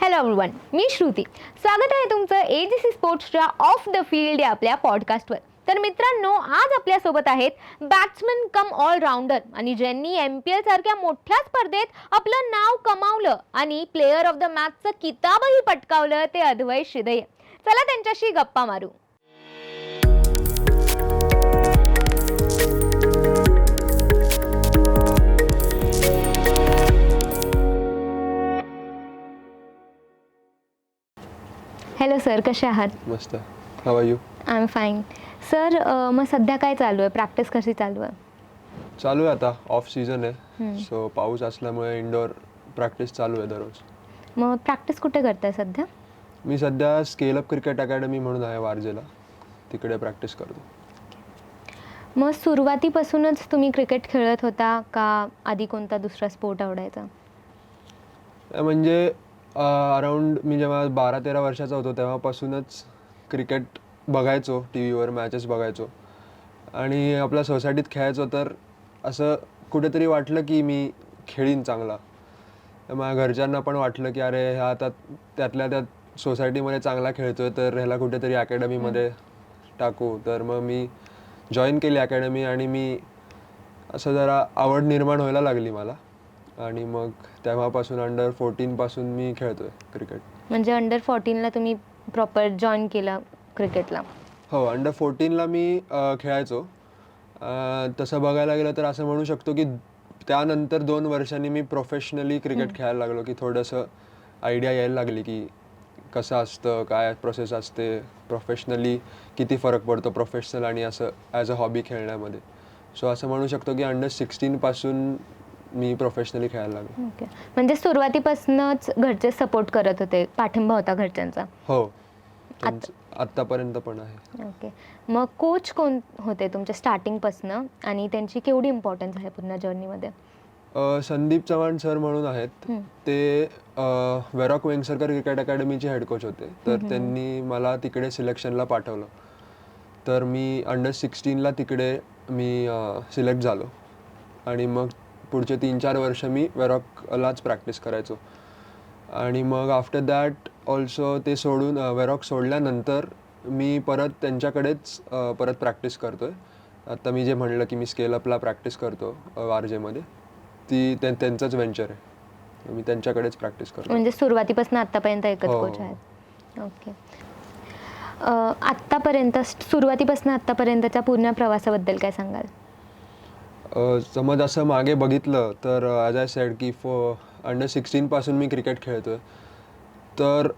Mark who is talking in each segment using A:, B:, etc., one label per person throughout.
A: Hello everyone मी श्रुती. स्वागत आहे तुमचं ए जी सी स्पोर्ट्सच्या ऑफ द फील्ड या आपल्या पॉडकास्टवर तर मित्रांनो आज आपल्यासोबत आहेत बॅट्समन कम ऑलराऊंडर आणि ज्यांनी एम पी एल सारख्या मोठ्या स्पर्धेत आपलं नाव कमावलं आणि प्लेअर ऑफ द मॅचचं किताबही पटकावलं ते अद्वैत शिदय. चला त्यांच्याशी गप्पा मारू. हॅलो सर कसे आहात?
B: मस्त. हवा you
A: I am fine sir मग सध्या काय चालू आहे? प्रॅक्टिस कशी चालू आहे?
B: चालू आहे आता. ऑफ सीझन आहे. सो पाऊस असल्यामुळे इंडोर प्रॅक्टिस चालू आहे दररोज.
A: मग प्रॅक्टिस कुठे करताय सध्या?
B: मी सध्या स्केल अप क्रिकेट अकॅडमी म्हणून आहे वारजेला. तिकडे प्रॅक्टिस करतो.
A: मग सुरुवातीपासूनच तुम्ही क्रिकेट खेळत होता का आधी कोणता दुसरा स्पोर्ट आवडायचा?
B: अं, म्हणजे अराऊंड मी जेव्हा बारा तेरा वर्षाचा होतो तेव्हापासूनच क्रिकेट बघायचो टी व्हीवर मॅचेस बघायचो. आणि आपल्या सोसायटीत खेळायचो तर असं कुठेतरी वाटलं की मी खेळीन चांगला. तर माझ्या घरच्यांना पण वाटलं की अरे हा आता त्यातल्या त्यात सोसायटीमध्ये चांगला खेळतोय तर ह्याला कुठेतरी अकॅडमीमध्ये टाकू. तर मग मी जॉईन केली अकॅडमी आणि मी असं जरा आवड निर्माण व्हायला लागली मला. आणि मग तेव्हापासून अंडर फोर्टीनपासून मी खेळतोय क्रिकेट
A: म्हणजे अंडर फोर्टीनला तुम्ही प्रॉपर जॉईन केलं क्रिकेटला
B: हो अंडर फोर्टीनला मी अ, खेळायचो. अ, तसं बघायला गेलं तर असं म्हणू शकतो की त्यानंतर दोन वर्षांनी मी प्रोफेशनली क्रिकेट खेळायला लागलो की थोडंसं आयडिया यायला लागली की कसं असतं काय प्रोसेस असते प्रोफेशनली किती फरक पडतो प्रोफेशनल आणि असं ॲज अ हॉबी खेळण्यामध्ये. सो असं म्हणू शकतो की अंडर सिक्स्टीनपासून मी प्रोफेशनली खेळायला लागलो.
A: ओके म्हणजे सुरुवातीपासूनच घरचे सपोर्ट करत होते पाठिंबा होता घरच्यांचा?
B: हो. आत्तापर्यंत पण आहे.
A: ओके मग कोच कोण होते तुमच्या स्टार्टिंगपासनं आणि त्यांची केवढी इम्पॉर्टन्स आहे पूर्ण जर्नीमध्ये
B: अ, संदीप चव्हाण सर म्हणून आहेत.
A: हम्म.
B: ते अ, वेरॉक वेंगसरकर क्रिकेट अकॅडमीचे हेड कोच होते. तर त्यांनी मला तिकडे सिलेक्शनला पाठवलं. तर मी अंडर सिक्स्टीनला तिकडे मी सिलेक्ट झालो. आणि मग पुढचे तीन चार वर्ष मी वेरॉकलाच प्रॅक्टिस करायचो. आणि मग आफ्टर दॅट ऑल्सो ते सोडून वेरॉक सोडल्यानंतर मी परत त्यांच्याकडेच परत प्रॅक्टिस करतोय. आता मी जे म्हणलं की मी स्केलअपला प्रॅक्टिस करतो वारजेमध्ये ती त्यां- त्यांचंच व्हेंचर आहे. मी त्यांच्याकडेच प्रॅक्टिस करतो
A: म्हणजे सुरुवातीपासून आत्तापर्यंत एकच. कोच आहेत. ओके आत्तापर्यंत सुरुवातीपासून आत्तापर्यंतच्या पूर्ण प्रवासाबद्दल काय सांगाल?
B: समज असं मागे बघितलं तर ॲज आय सेड की फो अंडर सिक्स्टीनपासून मी क्रिकेट खेळतोय. तर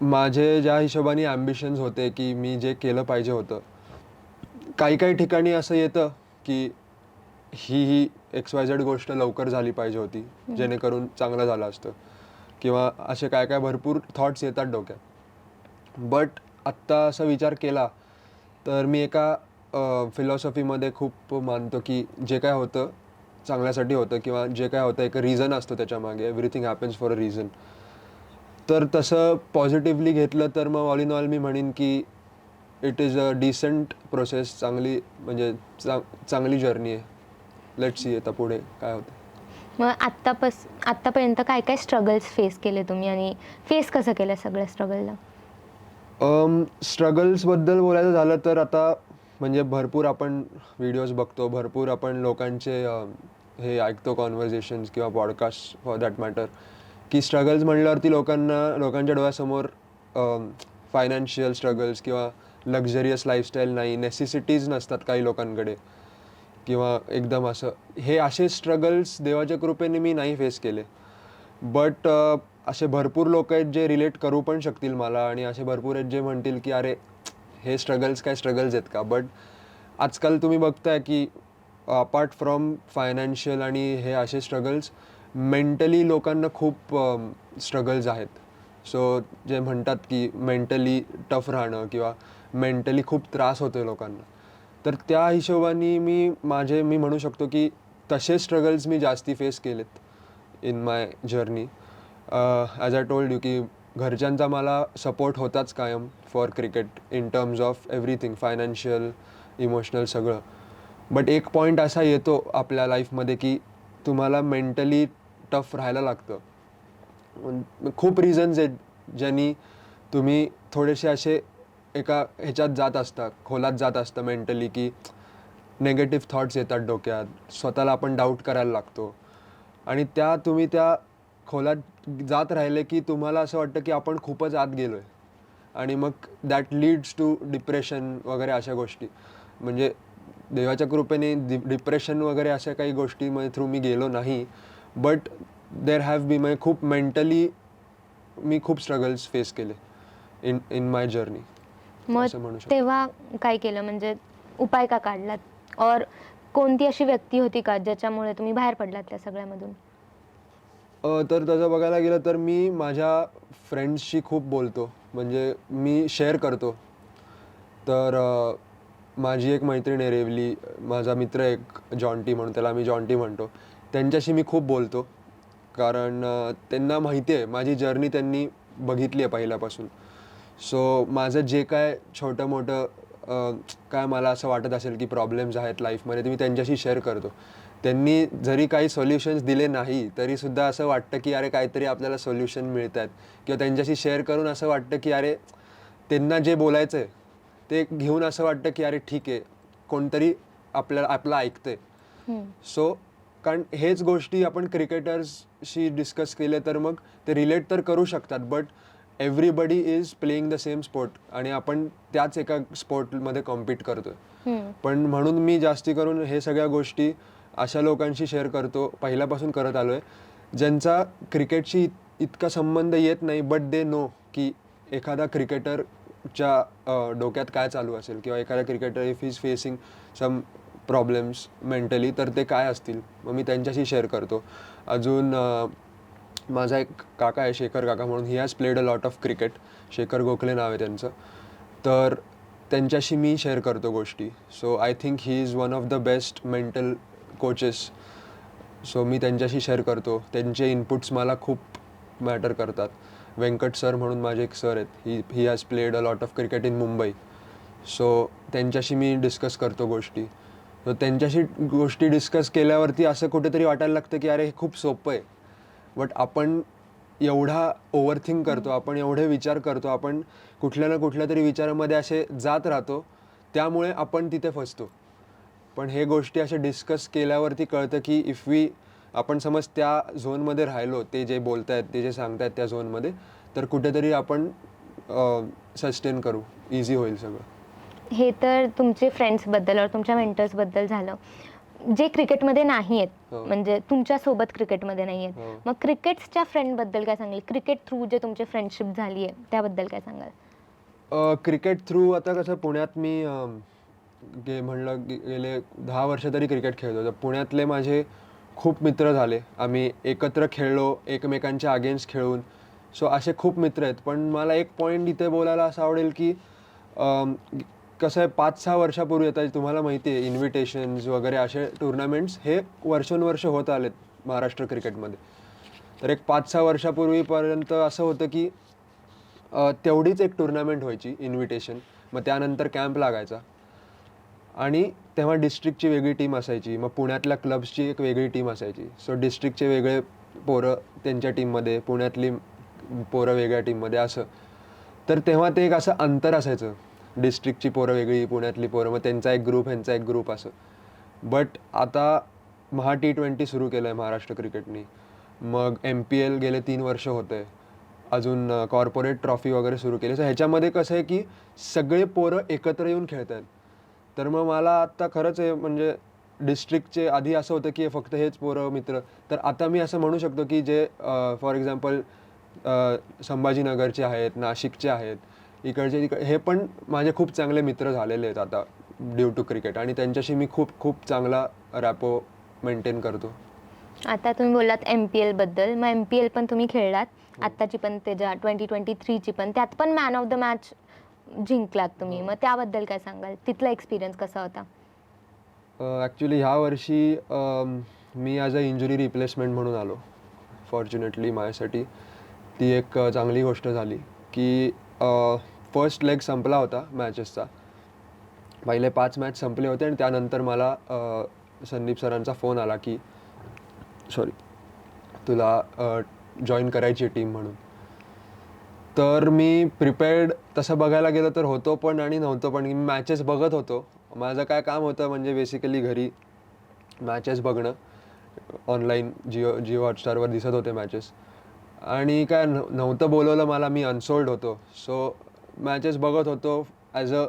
B: माझे ज्या हिशोबाने ॲम्बिशन्स होते की मी जे केलं पाहिजे होतं काही काही ठिकाणी असं येतं की ही ही एक्स वाय झेड गोष्ट लवकर झाली पाहिजे होती जेणेकरून चांगलं झालं असतं. किंवा असे काय काय भरपूर थॉट्स येतात डोक्यात. बट आत्ता असा विचार केला तर मी एका फिलॉसॉफीमध्ये खूप मानतो की जे काय होतं चांगल्यासाठी होतं किंवा जे काय होतं एक रिझन असतो त्याच्यामागे everything happens for a reason तर तसं पॉझिटिव्हली घेतलं तर मग ऑल इन ऑल मी म्हणेन की it is a decent process चांगली म्हणजे चा चांगली जर्नी आहे. लेट सी आता पुढे काय होतं.
A: मग आत्तापास आत्तापर्यंत काय काय स्ट्रगल्स फेस केले तुम्ही आणि फेस कसं केलं सगळ्या स्ट्रगलला
B: स्ट्रगल्सबद्दल बोलायचं झालं तर आता म्हणजे भरपूर आपण व्हिडिओज बघतो भरपूर आपण लोकांचे हे ऐकतो कॉन्व्हर्जेशन्स किंवा पॉडकास्ट फॉर दॅट मॅटर की स्ट्रगल्स म्हणल्यावरती लोकांना लोकांच्या डोळ्यासमोर फायनान्शियल स्ट्रगल्स किंवा लक्झरियस लाईफस्टाईल नाही नेसेसिटीज नसतात काही लोकांकडे. किंवा एकदम असं हे असे स्ट्रगल्स देवाच्या कृपेने मी नाही फेस केले. बट असे भरपूर लोक आहेत जे रिलेट करू पण शकतील मला आणि असे भरपूर आहेत जे म्हणतील की अरे हे स्ट्रगल्स काय स्ट्रगल्स आहेत का? बट आजकाल तुम्ही बघताय की अपार्ट फ्रॉम फायनान्शियल आणि हे असे स्ट्रगल्स मेंटली लोकांना खूप स्ट्रगल्स आहेत. सो जे म्हणतात की मेंटली टफ राहणं किंवा मेंटली खूप त्रास होतो लोकांना. तर त्या हिशोबाने मी माझे मी म्हणू शकतो की तसे स्ट्रगल्स मी जास्ती फेस केलेत in my journey as I told you की घरच्यांचा मला सपोर्ट होताच कायम for cricket in terms of everything financial emotional सगळं. बट एक पॉईंट असा येतो आपल्या लाईफमध्ये की तुम्हाला मेंटली टफ राहायला लागतं. खूप रिझन्स आहेत ज्यांनी तुम्ही थोडेसे असे एका ह्याच्यात जात असता खोलात जात असता मेंटली की नेगेटिव्ह थॉट्स येतात डोक्यात स्वतःला आपण डाऊट करायला लागतो. आणि त्या तुम्ही त्या खोलात जात राहिले की तुम्हाला असं वाटतं की आपण खूपच आत गेलो आहे आणि मग दॅट लीड्स टू डिप्रेशन वगैरे अशा गोष्टी. म्हणजे देवाच्या कृपेने डि डिप्रेशन वगैरे अशा काही गोष्टीमध्ये थ्रू मी गेलो नाही. बट देर हॅव बी म्हणजे खूप मेंटली मी खूप स्ट्रगल्स फेस केले इन इन माय जर्नी
A: मग. तेव्हा काय केलं? म्हणजे उपाय का काढलात? और कोणती अशी व्यक्ती होती का ज्याच्यामुळे तुम्ही बाहेर पडलात त्या सगळ्यामधून?
B: तर तसं बघायला गेलं तर मी माझ्या फ्रेंड्सशी खूप बोलतो. म्हणजे मी शेअर करतो. तर माझी एक मैत्रीण आहे रेवली. माझा मित्र एक जॉन्टी म्हणून त्याला आम्ही जॉन्टी म्हणतो. त्यांच्याशी मी खूप बोलतो. कारण त्यांना माहिती आहे माझी जर्नी त्यांनी बघितली आहे पहिल्यापासून. सो माझं जे काय छोटं मोठं काय मला असं वाटत असेल की प्रॉब्लेम्स आहेत लाईफमध्ये ते मी त्यांच्याशी शेअर करतो. त्यांनी जरी काही सोल्युशन्स दिले नाही तरीसुद्धा असं वाटतं की अरे काहीतरी आपल्याला सोल्युशन मिळत आहेत किंवा त्यांच्याशी शेअर करून असं वाटतं की अरे त्यांना जे बोलायचं आहे ते घेऊन असं वाटतं की अरे ठीक आहे कोणतरी आपल्याला आपलं ऐकतंय
A: हम्म.
B: सो कारण हेच गोष्टी आपण क्रिकेटर्सशी डिस्कस केले तर मग ते रिलेट तर करू शकतात but everybody is playing the same sport आणि आपण त्याच एका स्पोर्टमध्ये कॉम्पीट करतोय. पण म्हणून मी जास्ती करून हे सगळ्या गोष्टी अशा लोकांशी शेअर करतो. पहिल्यापासून करत आलो आहे ज्यांचा क्रिकेटशी इत- इतका संबंध येत नाही बट दे नो की एखादा क्रिकेटरच्या डोक्यात काय चालू असेल किंवा एखादा cricketer if is facing some problems mentally तर ते काय असतील? मग मी त्यांच्याशी शेअर करतो. अजून माझा एक काका आहे शेखर काका म्हणून. He has played a lot of cricket Shekhar Gokhale नाव आहे त्यांचं. तर त्यांच्याशी मी शेअर करतो गोष्टी. So I think he is one of the best mental coaches so मी त्यांच्याशी शेअर करतो. त्यांचे इनपुट्स मला खूप मॅटर करतात. व्यंकट सर म्हणून माझे एक सर आहेत. He he has played a lot of cricket in Mumbai so त्यांच्याशी मी डिस्कस करतो गोष्टी. सो त्यांच्याशी गोष्टी डिस्कस केल्यावरती असं कुठेतरी वाटायला लागतं की अरे हे खूप सोपं आहे. बट आपण एवढा ओव्हरथिंक करतो आपण एवढे विचार करतो आपण कुठल्या ना कुठल्या तरी विचारामध्ये असे जात राहतो. त्यामुळे आपण तिथे फसतो. पण हे गोष्टी अशा डिस्कस केल्यावरती कळतं की इफ वी आपण समज त्या झोनमध्ये राहिलो ते जे बोलत आहेत ते जे सांगतायत त्या झोनमध्ये तर कुठेतरी आपण सस्टेन करू. इझी होईल सगळं.
A: हे तर तुमचे फ्रेंड्सबद्दल और तुमच्या मेंटर्सबद्दल झालं. जे क्रिकेटमध्ये नाही आहेत
B: हो.
A: म्हणजे तुमच्यासोबत क्रिकेटमध्ये नाही आहेत
B: हो.
A: मग क्रिकेटच्या फ्रेंडबद्दल काय सांगाल? क्रिकेट थ्रू जे तुमची फ्रेंडशिप झाली आहे त्याबद्दल काय सांगाल?
B: क्रिकेट थ्रू आता कसं पुण्यात मी गे म्हणलं गेले दहा वर्ष तरी क्रिकेट खेळतो तर पुण्यातले माझे खूप मित्र झाले. आम्ही एकत्र खेळलो एकमेकांच्या अगेन्स्ट खेळून. सो असे खूप मित्र आहेत. पण मला एक पॉईंट इथे बोलायला असं आवडेल की कसं आहे पाच सहा वर्षापूर्वी आता तुम्हाला माहिती आहे इन्व्हिटेशन्स वगैरे असे टुर्नामेंट्स हे वर्षानुवर्ष होत आलेत महाराष्ट्र क्रिकेटमध्ये तर एक पाच सहा वर्षापूर्वीपर्यंत असं होतं की तेवढीच एक टुर्नामेंट व्हायची इन्व्हिटेशन मग त्यानंतर कॅम्प लागायचा. आणि तेव्हा डिस्ट्रिक्टची वेगळी टीम असायची. मग पुण्यातल्या क्लब्सची एक वेगळी टीम असायची. सो डिस्ट्रिक्टचे वेगळे पोरं त्यांच्या टीममध्ये पुण्यातली पोरं वेगळ्या टीममध्ये असं. तर तेव्हा ते एक असं अंतर असायचं. डिस्ट्रिक्टची पोरं वेगळी पुण्यातली पोरं मग त्यांचा एक ग्रुप ह्यांचा एक ग्रुप असं. बट आता महा टी ट्वेंटी सुरू केलं आहे महाराष्ट्र क्रिकेटनी मग एम पी एल गेले तीन वर्ष होतं आहे अजून कॉर्पोरेट ट्रॉफी वगैरे सुरू केली. सो ह्याच्यामध्ये कसं आहे की सगळे पोरं एकत्र येऊन खेळत आहेत तर मग मला आत्ता खरंच आहे म्हणजे डिस्ट्रिक्टचे आधी असं होतं की फक्त हेच पोरं मित्र. तर आता मी असं म्हणू शकतो की जे फॉर एक्झाम्पल संभाजीनगरचे आहेत नाशिकचे आहेत इकडचे तिकडे हे पण माझे खूप चांगले मित्र झालेले आहेत आता ड्यू टू क्रिकेट आणि त्यांच्याशी मी खूप खूप चांगला रॅपो मेंटेन करतो.
A: आता तुम्ही बोललात एम पी एलबद्दल मग एम पी एल पण तुम्ही खेळलात. आत्ताची पण त्याच्या ट्वेंटी ट्वेंटी थ्रीची पण. त्यात पण मॅन ऑफ द मॅच जिंकलात तुम्ही. मग त्याबद्दल काय सांगाल? तिथला एक्सपिरियन्स कसा होता?
B: ॲक्च्युली ह्या वर्षी अम, मी ॲज अ इंजुरी रिप्लेसमेंट म्हणून आलो. फॉर्च्युनेटली माझ्यासाठी. ती एक अ, चांगली गोष्ट झाली की फर्स्ट लेग संपला होता मॅचेसचा पहिले पाच मॅच संपले होते आणि त्यानंतर मला अ, संदीप सरांचा फोन आला की सॉरी तुला जॉईन करायची टीम म्हणून. तर मी प्रिपेअर्ड तसं बघायला गेलं तर होतो पण आणि नव्हतो पण. मी मॅचेस बघत होतो. माझं काय काम होतं म्हणजे बेसिकली घरी मॅचेस बघणं. ऑनलाईन जिओ जिओ हॉटस्टारवर दिसत होते मॅचेस आणि काय नव्ह- नव्हतं बोलवलं मला मी अनसोल्ड होतो. सो मॅचेस बघत होतो ॲज अ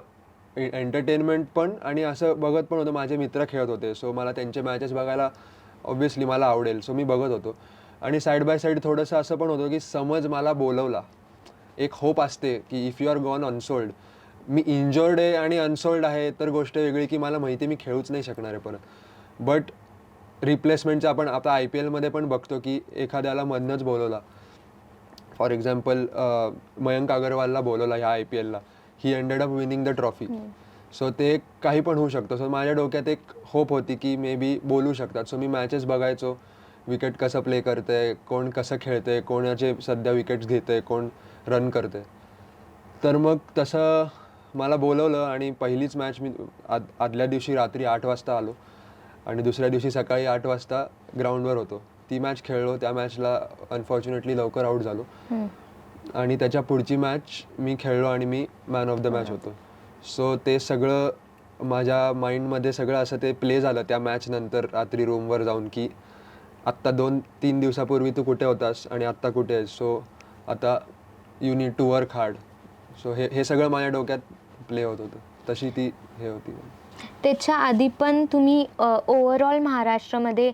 B: एंटरटेनमेंट पण आणि असं बघत पण होतं. माझे मित्र खेळत होते. सो मला त्यांचे मॅचेस बघायला ऑब्व्हियसली मला आवडेल. सो मी बघत होतो. आणि साईड बाय साईड थोडंसं असं पण होतं की समज मला बोलवला. एक होप असते की if you are gone unsold me injured आहे आणि अनसोल्ड आहे तर गोष्ट वेगळी की मला माहिती मी खेळूच नाही शकणार आहे परत. बट रिप्लेसमेंटचं आपण आता आय पी एलमध्ये पण बघतो की एखाद्याला मधनंच बोलवला. फॉर एक्झाम्पल मयंक अगरवालला बोलवला ह्या I P एलला he ended up winning the trophy so ते काही पण होऊ शकतं. सो माझ्या डोक्यात एक होप होती की मे बी बोलू शकतात. सो मी मॅचेस बघायचो. विकेट कसं प्ले करतंय? कोण कसं खेळतंय? कोणाचे सध्या विकेट्स घेतंय? कोण रन करतंय. तर मग तसं मला बोलवलं आणि पहिलीच मॅच मी आद आदल्या दिवशी रात्री आठ वाजता आलो. आणि दुसऱ्या दिवशी सकाळी आठ वाजता ग्राउंडवर होतो. ती मॅच खेळलो त्या मॅचला अनफॉर्च्युनेटली लवकर आऊट झालो. आणि त्याच्या पुढची मॅच मी खेळलो आणि मी मॅन ऑफ द मॅच होतो. सो ते सगळं माझ्या माइंडमध्ये सगळं असं ते प्ले झालं त्या मॅच नंतर रात्री रूमवर जाऊन की आत्ता दोन तीन दिवसापूर्वी तू कुठे होतास आणि आत्ता कुठे आहेस? सो आता you need to work hard so हे हे सगळं माझ्या डोक्यात प्ले होत होतं. तशी ती हे होती.
A: त्याच्या आधी पण तुम्ही ओव्हरऑल महाराष्ट्रामध्ये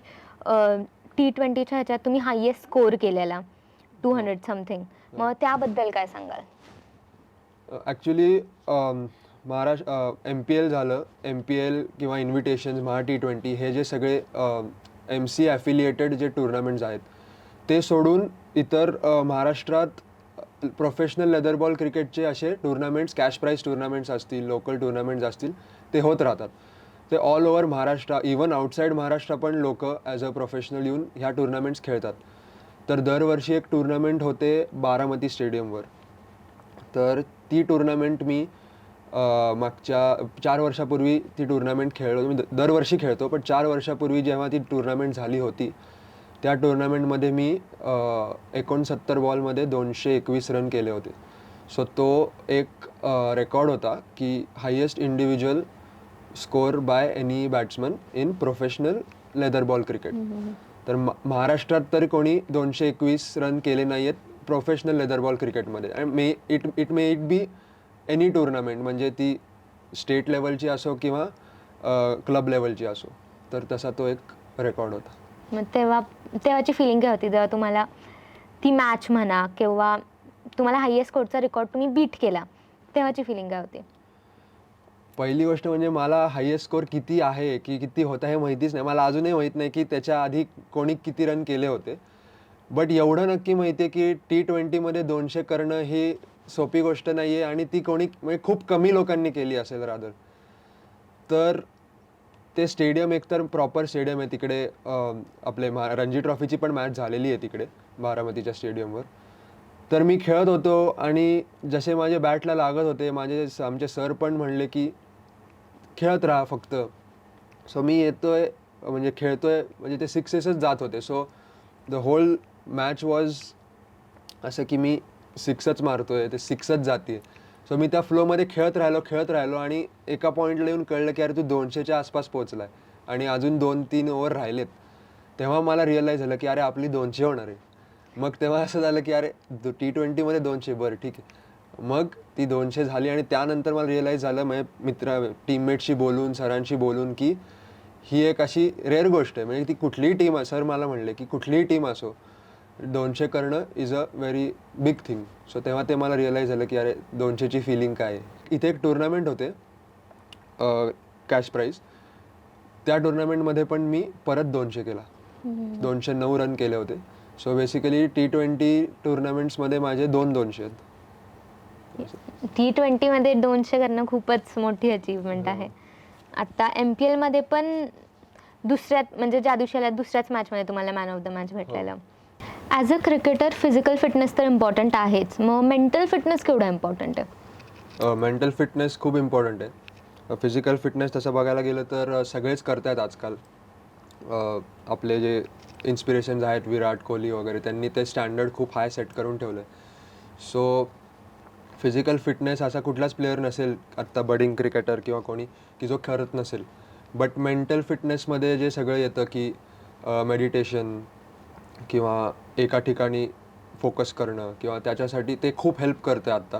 A: टी ट्वेंटीच्या ह्याच्यात तुम्ही हायेस्ट स्कोर केलेला. टू हंड्रेड समथिंग मग त्याबद्दल काय सांगाल?
B: Actually Maharashtra M P L झालं. एम पी एल किंवा इन्व्हिटेशन्स महा टी ट्वेंटी हे जे सगळे एम सी ॲफिलिएटेड जे टुर्नामेंट्स आहेत ते सोडून इतर महाराष्ट्रात प्रोफेशनल लेदर बॉल क्रिकेटचे असे टुर्नामेंट्स कॅश प्राईज टुर्नामेंट्स असतील लोकल टुर्नामेंट्स असतील ते होत राहतात. ते all over Maharashtra even outside Maharashtra पण लोक ॲज अ प्रोफेशनल येऊन ह्या टुर्नामेंट्स खेळतात. तर दरवर्षी एक टुर्नामेंट होते बारामती स्टेडियमवर तर ती टुर्नामेंट मी मागच्या चार वर्षापूर्वी ती टुर्नामेंट खेळलो. मी दरवर्षी खेळतो पण चार वर्षापूर्वी जेव्हा ती टुर्नामेंट झाली होती त्या टुर्नामेंटमध्ये मी एकोणसत्तर बॉलमध्ये दोनशे एकवीस रन केले होते. सो तो एक रेकॉर्ड होता की highest individual score by any batsman in professional leather ball cricket तर म- महाराष्ट्रात तर कोणी दोनशे एकवीस रन केले नाही आहेत प्रोफेशनल लेदर बॉल क्रिकेटमध्ये आणि may it it may it be any tournament म्हणजे ती स्टेट लेवलची असो किंवा क्लब लेवलची असो. तर तसा तो एक रेकॉर्ड होता.
A: मग तेव्हा तेव्हाची फिलिंग काय होती? जेव्हा तुम्हाला ती मॅच म्हणा किंवा तुम्हाला हायेस्ट स्कोरचा रेकॉर्ड तुम्ही बीट केला तेव्हाची फिलिंग काय होती?
B: पहिली गोष्ट म्हणजे मला हायेस्ट स्कोर किती आहे की किती होता हे माहितीच नाही. मला अजूनही माहीत नाही की त्याच्या आधी कोणी किती रन केले होते. बट एवढं नक्की माहिती आहे की टी ट्वेंटीमध्ये दोनशे करणं ही सोपी गोष्ट नाही आहे आणि ती कोणी म्हणजे खूप कमी लोकांनी केली असेल रादर तर ते स्टेडियम एकतर प्रॉपर स्टेडियम आहे तिकडे आपले मा रणजी ट्रॉफीची पण मॅच झालेली आहे तिकडे बारामतीच्या स्टेडियमवर. तर मी खेळत होतो आणि जसे माझे बॅटला लागत होते माझे स- आमचे सर पण म्हणले की खेळत राहा फक्त. सो मी येतो आहे म्हणजे खेळतो आहे म्हणजे ते सिक्सेसच जात होते. So the whole match was असं की मी सिक्सच मारतो आहे ते सिक्सच जाते सो मी त्या फ्लोमध्ये खेळत राहिलो खेळत राहिलो आणि एका पॉईंटला येऊन कळलं की अरे तू दोनशेच्या आसपास पोहोचलाय. आणि अजून दोन तीन ओव्हर राहिलेत. तेव्हा मला रिअलाईज झालं की अरे आपली दोनशे होणार आहे. मग तेव्हा असं झालं की अरे टी ट्वेंटीमध्ये दोनशे बरं ठीक आहे. मग ती दोनशे झाली आणि त्यानंतर मला रिअलाईज झालं म्हणजे मित्र टीममेटशी बोलून सरांशी बोलून की ही एक अशी रेअर गोष्ट आहे. म्हणजे ती कुठलीही टीम सर मला म्हणले की कुठलीही टीम असो दोनशे करणं is a very big thing so तेव्हा ते मला रिअलाईज झालं की अरे दोनशेची फिलिंग काय आहे? इथे एक टुर्नामेंट होते कॅश प्राईज त्या टुर्नामेंटमध्ये पण मी परत दोनशे केला. दोनशे नऊ रन केले होते. सो बेसिकली टी ट्वेंटी टुर्नामेंट्समध्ये माझे दोन दोनशे आहेत.
A: टी ट्वेंटीमध्ये दोनशे करणं खूपच मोठी अचीवमेंट आहे. आता एम पी एलमध्ये पण दुसऱ्यात म्हणजे ज्या दिवशी आल्या दुसऱ्याच मॅचमध्ये तुम्हाला मॅन ऑफ द मॅच भेटलेलं as a cricketer physical fitness तर इम्पॉर्टंट आहेच. मग मेंटल फिटनेस केवढा इम्पॉर्टंट आहे?
B: मेंटल फिटनेस खूप इम्पॉर्टंट आहे. फिजिकल फिटनेस तसं बघायला गेलं तर सगळेच करतायत आजकाल. आपले जे इन्स्पिरेशन्स आहेत विराट कोहली वगैरे त्यांनी ते स्टँडर्ड खूप हाय सेट करून ठेवलं आहे सो फिजिकल फिटनेस असा कुठलाच प्लेअर नसेल आत्ता बडिंग क्रिकेटर किंवा कोणी की जो करत नसेल. बट मेंटल फिटनेसमध्ये जे सगळं येतं की मेडिटेशन किंवा एका ठिकाणी फोकस करणं किंवा त्याच्यासाठी ते खूप हेल्प करतं आत्ता.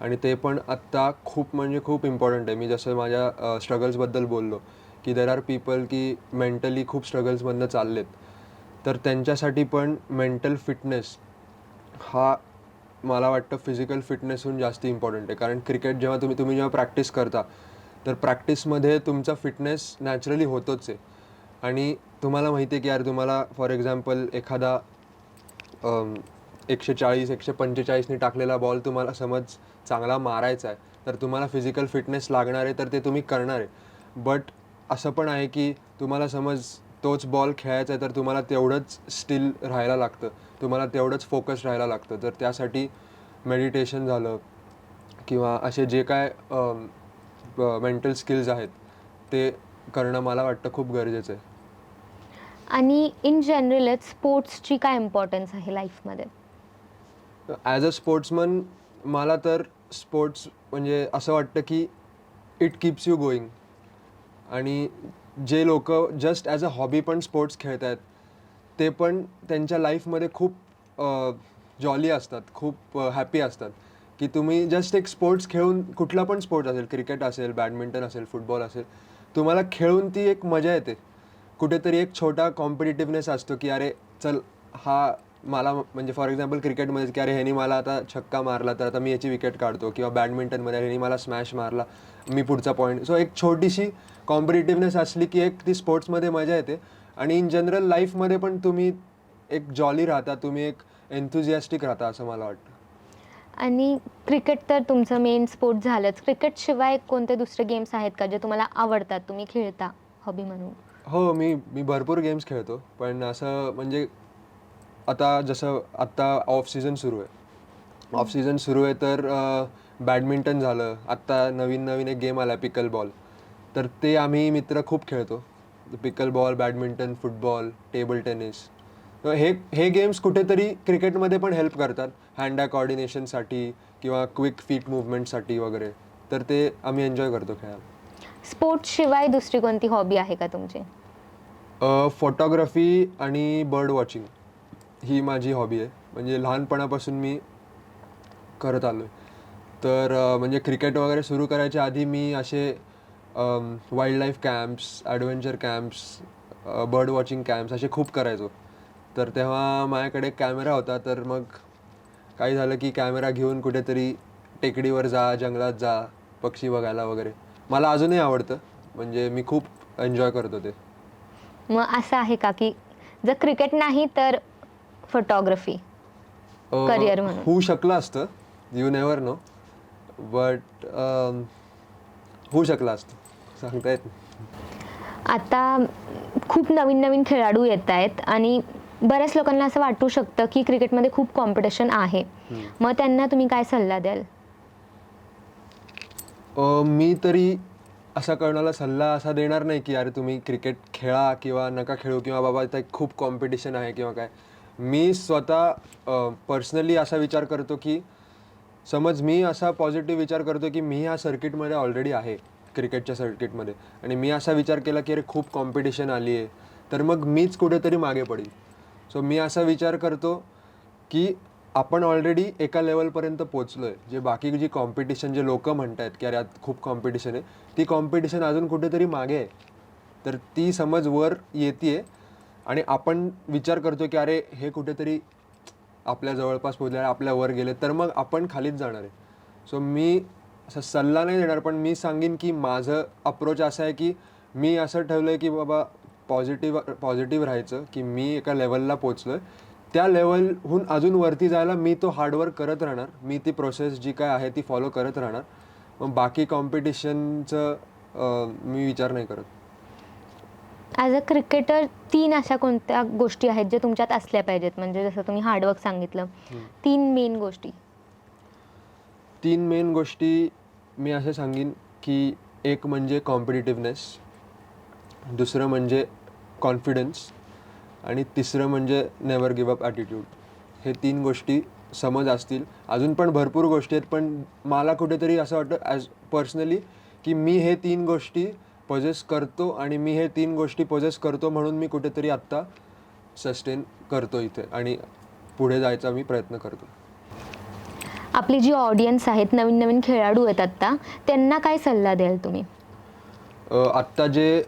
B: आणि ते पण आत्ता खूप म्हणजे खूप इम्पॉर्टंट आहे. मी जसं माझ्या स्ट्रगल्सबद्दल बोललो की देर आर पीपल की मेंटली खूप स्ट्रगल्समधनं चाललेत. तर त्यांच्यासाठी पण मेंटल फिटनेस हा मला वाटतं फिजिकल फिटनेसहून जास्त इम्पॉर्टंट आहे. कारण क्रिकेट जेव्हा तुम्ही तुम्ही जेव्हा प्रॅक्टिस करता तर प्रॅक्टिसमध्ये तुमचा फिटनेस नॅचरली होतोच आहे. आणि तुम्हाला माहिती आहे की यार तुम्हाला फॉर एक्झाम्पल एखादा एकशे चाळीस एकशे पंचेचाळीसने टाकलेला बॉल तुम्हाला समज चांगला मारायचा आहे तर तुम्हाला फिजिकल फिटनेस लागणार आहे तर ते तुम्ही करणार आहे. बट असं पण आहे की तुम्हाला समज तोच बॉल खेळायचा आहे तर तुम्हाला तेवढंच स्टील राहायला लागतं. तुम्हाला तेवढंच फोकस राहायला लागतं. तर त्यासाठी मेडिटेशन झालं किंवा असे जे काय मेंटल स्किल्स आहेत ते करणं मला वाटतं खूप गरजेचं आहे.
A: आणि इन जनरलच स्पोर्ट्सची काय इम्पॉर्टन्स आहे लाईफमध्ये
B: ॲज अ स्पोर्ट्समन मला तर स्पोर्ट्स म्हणजे असं वाटतं की इट कीप्स यू गोईंग आणि जे लोक जस्ट ॲज अ हॉबी पण स्पोर्ट्स खेळत आहेत ते पण त्यांच्या लाईफमध्ये खूप जॉली असतात खूप हॅपी असतात. की तुम्ही जस्ट एक स्पोर्ट्स खेळून कुठला पण स्पोर्ट्स असेल क्रिकेट असेल बॅडमिंटन असेल फुटबॉल असेल तुम्हाला खेळून ती एक मजा येते. कुठेतरी एक छोटा कॉम्पिटेटिव्हनेस असतो की अरे चल हा मला म्हणजे फॉर एक्झाम्पल क्रिकेटमध्ये की अरे ह्यानी मला आता छक्का मारला तर आता मी याची विकेट काढतो किंवा बॅडमिंटनमध्ये ह्यानी मला स्मॅश मारला मी पुढचा पॉईंट सो एक छोटीशी कॉम्पिटेटिव्हनेस असली की एक ती स्पोर्ट्समध्ये मजा येते. आणि इन जनरल लाईफमध्ये पण तुम्ही एक जॉली राहता तुम्ही एक एन्थुझियास्टिक राहता असं मला वाटतं.
A: आणि क्रिकेट तर तुमचं मेन स्पोर्ट झालंच. क्रिकेटशिवाय कोणते दुसरे गेम्स आहेत का जे तुम्हाला आवडतात? तुम्ही खेळता हॉबी म्हणून.
B: हो मी मी भरपूर गेम्स खेळतो पण असं म्हणजे आता जसं आत्ता ऑफ सीझन सुरू आहे. ऑफ सीझन सुरू आहे तर बॅडमिंटन झालं आत्ता नवीन नवीन एक गेम आला पिकल बॉल तर ते आम्ही मित्र खूप खेळतो. Pickleball badminton football table tennis तर हे हे गेम्स कुठेतरी क्रिकेटमध्ये पण हेल्प करतात. हँड आय कॉर्डिनेशनसाठी किंवा क्विक फीट मुवमेंटसाठी वगैरे. तर ते आम्ही एन्जॉय करतो खेळायला.
A: स्पोर्ट्सशिवाय दुसरी कोणती हॉबी आहे का तुमची?
B: फोटोग्राफी आणि बर्ड वॉचिंग ही माझी हॉबी आहे. म्हणजे लहानपणापासून मी करत आलो आहे तर अ, म्हणजे क्रिकेट वगैरे सुरू करायच्या आधी मी असे wildlife camps adventure camps bird watching camps असे खूप करायचो. तर तेव्हा माझ्याकडे कॅमेरा होता. तर मग काही झालं की कॅमेरा घेऊन कुठेतरी टेकडीवर जा जंगलात जा पक्षी बघायला वगैरे. मला अजूनही आवडतं. म्हणजे मी खूप एन्जॉय करतो ते.
A: मग असं आहे का की जर क्रिकेट नाही तर फोटोग्राफी
B: अ,
A: Career म्हणून.
B: होऊ शकलं असतं. यू नेवर नो बट होऊ शकलं असतं. सांगता येत नाही.
A: आता खूप नवीन नवीन खेळाडू येत आहेत आणि बऱ्याच लोकांना असं वाटू शकतं की क्रिकेटमध्ये खूप कॉम्पिटिशन आहे. मग त्यांना तुम्ही काय सल्ला द्याल?
B: अ, मी तरी असा कोणाला सल्ला असा देणार नाही की अरे तुम्ही क्रिकेट खेळा किंवा नका खेळू किंवा बाबा इथं खूप कॉम्पिटिशन आहे किंवा काय. मी स्वतः पर्सनली असा विचार करतो की समज मी असा पॉझिटिव्ह विचार करतो की मी ह्या सर्किटमध्ये ऑलरेडी आहे क्रिकेटच्या सर्किटमध्ये आणि मी असा विचार केला की अरे खूप कॉम्पिटिशन आली आहे. तर मग मीच कुठेतरी मागे पडेल. सो मी असा विचार करतो की आपण ऑलरेडी एका लेवलपर्यंत पोचलो आहे जे बाकी जी कॉम्पिटिशन जे लोक म्हणत आहेत की अरे आत खूप कॉम्पिटिशन आहे ती कॉम्पिटिशन अजून कुठेतरी मागे आहे. तर ती समज वर येते आणि आपण विचार करतो की अरे हे कुठेतरी आपल्या जवळपास पोचले आपल्या वर गेले तर मग आपण खालीच जाणार आहे. सो मी असं सल्ला नाही देणार पण मी सांगेन की माझं अप्रोच असं आहे की मी असं ठेवलं आहे की बाबा पॉझिटिव्ह पॉझिटिव्ह राहायचं की मी एका लेवलला पोचलो आहे त्या लेवलहून अजून वरती जायला मी तो हार्डवर्क करत राहणार. मी ती प्रोसेस जी काय आहे ती फॉलो करत राहणार. मग बाकी कॉम्पिटिशनचं मी विचार नाही करत.
A: ॲज अ क्रिकेटर तीन अशा कोणत्या गोष्टी आहेत ज्या तुमच्यात असल्या पाहिजेत? म्हणजे जसं तुम्ही हार्डवर्क सांगितलं. तीन मेन गोष्टी.
B: तीन मेन गोष्टी मी असे सांगेन की एक म्हणजे कॉम्पिटिटिव्हनेस दुसरं म्हणजे कॉन्फिडन्स आणि तिसरं म्हणजे नेवर गिव्ह अप ॲटिट्यूड हे तीन गोष्टी समज असतील. अजून पण भरपूर गोष्टी आहेत पण मला कुठेतरी असं वाटतं ॲज पर्सनली की मी हे तीन गोष्टी पोजेस करतो आणि मी हे तीन गोष्टी पोजेस करतो म्हणून मी कुठेतरी आत्ता सस्टेन करतो इथे आणि पुढे जायचा मी प्रयत्न करतो.
A: आपली जी ऑडियन्स आहेत नवीन नवीन खेळाडू आहेत आत्ता त्यांना काय सल्ला द्याल तुम्ही?
B: आत्ता जे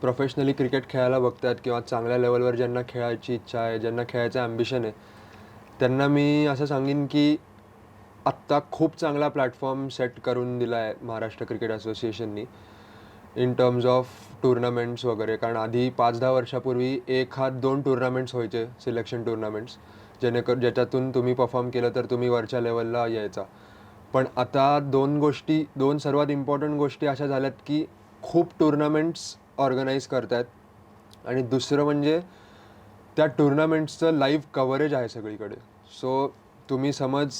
B: प्रोफेशनली क्रिकेट खेळायला बघतात किंवा चांगल्या लेवलवर ज्यांना खेळायची इच्छा आहे ज्यांना खेळायचं ॲम्बिशन आहे त्यांना मी असं सांगेन की आत्ता खूप चांगला प्लॅटफॉर्म सेट करून दिला आहे महाराष्ट्र क्रिकेट असोसिएशननी इन टर्म्स ऑफ टुर्नामेंट्स वगैरे. कारण आधी पाच दहा वर्षापूर्वी एक हात दोन टुर्नामेंट्स व्हायचे सिलेक्शन टुर्नामेंट्स जेणेकर ज्याच्यातून तुम्ही परफॉर्म केलं तर तुम्ही वरच्या लेवलला यायचा. पण आता दोन गोष्टी दोन सर्वात इम्पॉर्टंट गोष्टी अशा झाल्यात की खूप टुर्नामेंट्स ऑर्गनाईज करतायत. आणि दुसरं म्हणजे त्या टुर्नामेंट्सचं लाईव्ह कव्हरेज आहे सगळीकडे. सो तुम्ही समज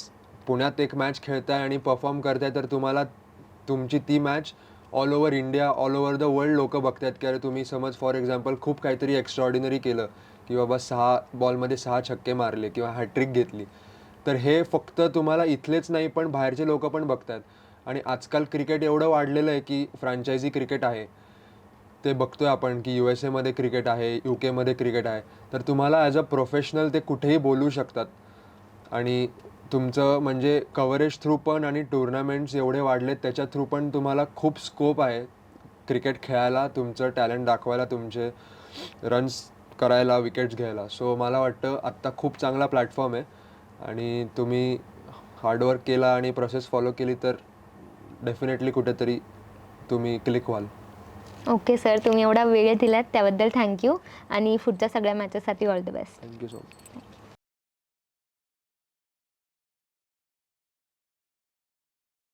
B: पुण्यात एक मॅच खेळताय आणि परफॉर्म करताय तर तुम्हाला तुमची ती match all over India all over the world लोक बघतायत की अरे तुम्ही समज फॉर एक्झाम्पल खूप काहीतरी एक्स्ट्रॉर्डिनरी केलं की बाबा सहा बॉलमध्ये सहा छक्के मारले किंवा हॅट्रिक घेतली. तर हे फक्त तुम्हाला इथलेच नाही पण बाहेरचे लोक पण बघतात आणि आजकाल क्रिकेट एवढं वाढलेलं आहे की फ्रँचायझी क्रिकेट आहे. ते बघतोय आपण की यू एस एमध्ये क्रिकेट आहे यू केमध्ये क्रिकेट आहे. तर तुम्हाला ॲज अ प्रोफेशनल ते कुठेही बोलू शकतात. आणि तुमचं म्हणजे कव्हरेज थ्रू पण आणि टुर्नामेंट्स एवढे वाढलेत त्याच्या थ्रू पण तुम्हाला खूप स्कोप आहे क्रिकेट खेळायला तुमचं टॅलेंट दाखवायला तुमचे रन्स करायला विकेट्स घ्यायला. सो मला वाटतं आत्ता खूप चांगला प्लॅटफॉर्म आहे. आणि तुम्ही हार्डवर्क केला आणि प्रोसेस फॉलो केली तर डेफिनेटली कुठेतरी तुम्ही क्लिक व्हाल.
A: Okay sir. तुम्ही एवढा वेळ दिलात त्याबद्दल थँक्यू. आणि पुढच्या सगळ्या मॅचेससाठी all the best.
B: Thank you so much